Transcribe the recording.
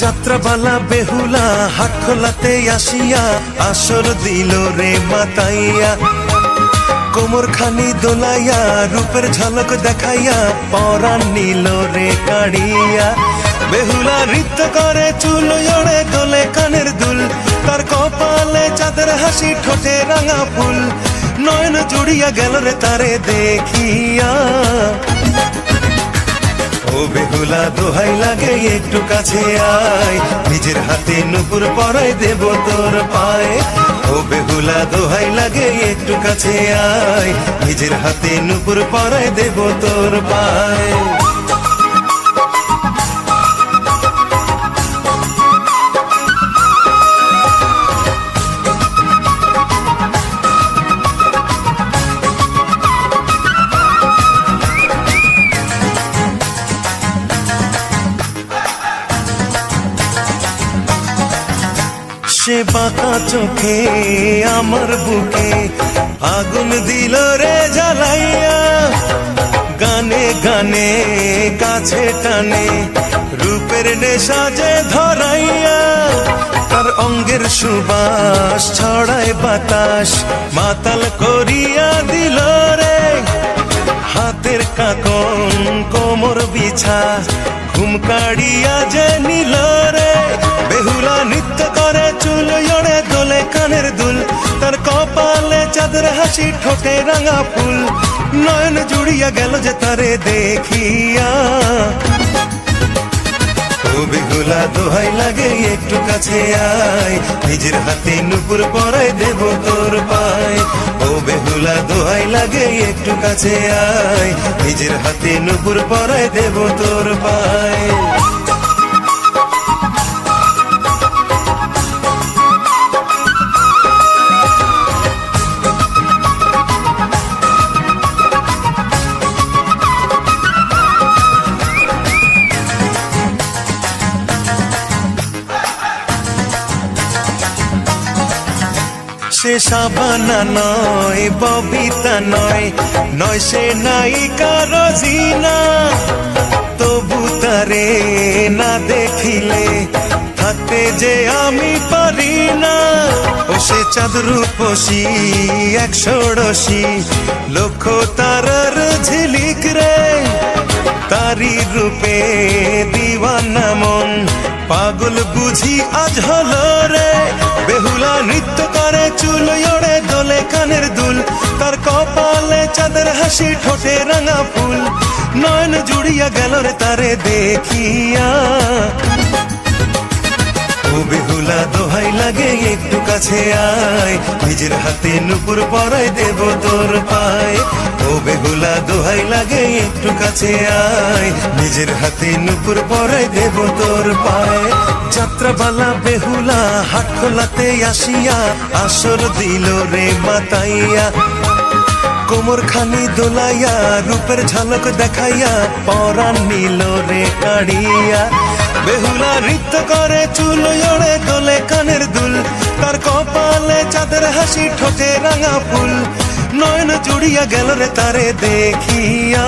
যাত্রাবালা বেহুলা হাট খোলাতে আসিয়া আসর দিল রে মাতাইয়া। কোমর খানি দোলাইয়া, রূপের ঝলক দেখাইয়া পরাণ নিল রে কাড়িয়া। বেহুলা নৃত্য করে চুল ওড়ে, দোলে কানের দুল, তার কপালে চাঁদের হাসি ঠোঁটে রাঙা ফুল। নয়ন জুড়িয়া গেল রে তারে দেখিয়া। ও বেহুলা, দোহাই লাগে, একটু কাছে আয়। নিজের হাতে নুপুর পরাই দেব তোর পায়ে। ও বেহুলা, দোহাই লাগে, একটু কাছে আয়। নিজের হাতে নুপুর পরাই দেব তোর পায়ে। সে বাঁকা চোখে আমার বুকে। আগুন দিল রে জ্বালাইয়া। গানে গানে, কাছে টানে, রূপের নেশা যে ধরাইয়া। তার অঙ্গের সুবাস ছড়ায় বাতাস, মাতাল করিয়া দিল রে। হাতের কাকন কোমর বিছা, ঘুম কাড়িয়া যে নিল রে। কপালে হাসি, ঠোঁটে রাঙা ফুল। নয়ন জুড়িয়া গেল যে তারে দেখিয়া। ও বেহুলা দোহাই লাগে, একটু কাছে আয়। নিজের হাতে নুপুর পরাই দেব তোর পায়। ও বেহুলা দোহাই লাগে, একটু কাছে আয়। নিজের হাতে নুপুর পরাই দেব তোর পায়। সে সাবানা নয় ববিতা নয় নয় সে নায়িকা রজিনা তবু তারে না দেখিলে থাকতে যে আমি পারি না ও সে চাঁদ রূপসী এক লক্ষ তারার ঝিলিক রে তারি রূপে দিওয়ানা মন পাগল বুঝি আজ হলো রে বেহুলা নৃত্য চুল ওড়ে দোলে কানের দুল, তার কপালে চাঁদের হাসি ঠোঁটে রাঙা ফুল। নয়ন জুড়িয়া গেল রে তারে দেখিয়া। ও বেহুলা, দোহাই লাগে একটু কাছে আয়। নিজের হাতে নুপুর পরাই দেব তোর পায়। ও বেহুলা, দোহাই লাগে একটু কাছে আয়। নিজের হাতে নুপুর পরাই দেব তোর পায়। যাত্রাবালা বেহুলা, হাট খোলাতে আসিয়া, আসর দিল রে মাতাইয়া। কোমর খানি দোলাইয়া, রূপের ঝলক দেখাইয়া, পরাণ নিল রে কাড়িয়া। বেহুলা নৃত্য করে চুল ওড়ে দোলে কানের দুল, তার কপালে চাঁদের হাসি ঠোঁটে রাঙা ফুল। নয়ন জুড়িয়া গেল রে তারে দেখিয়া।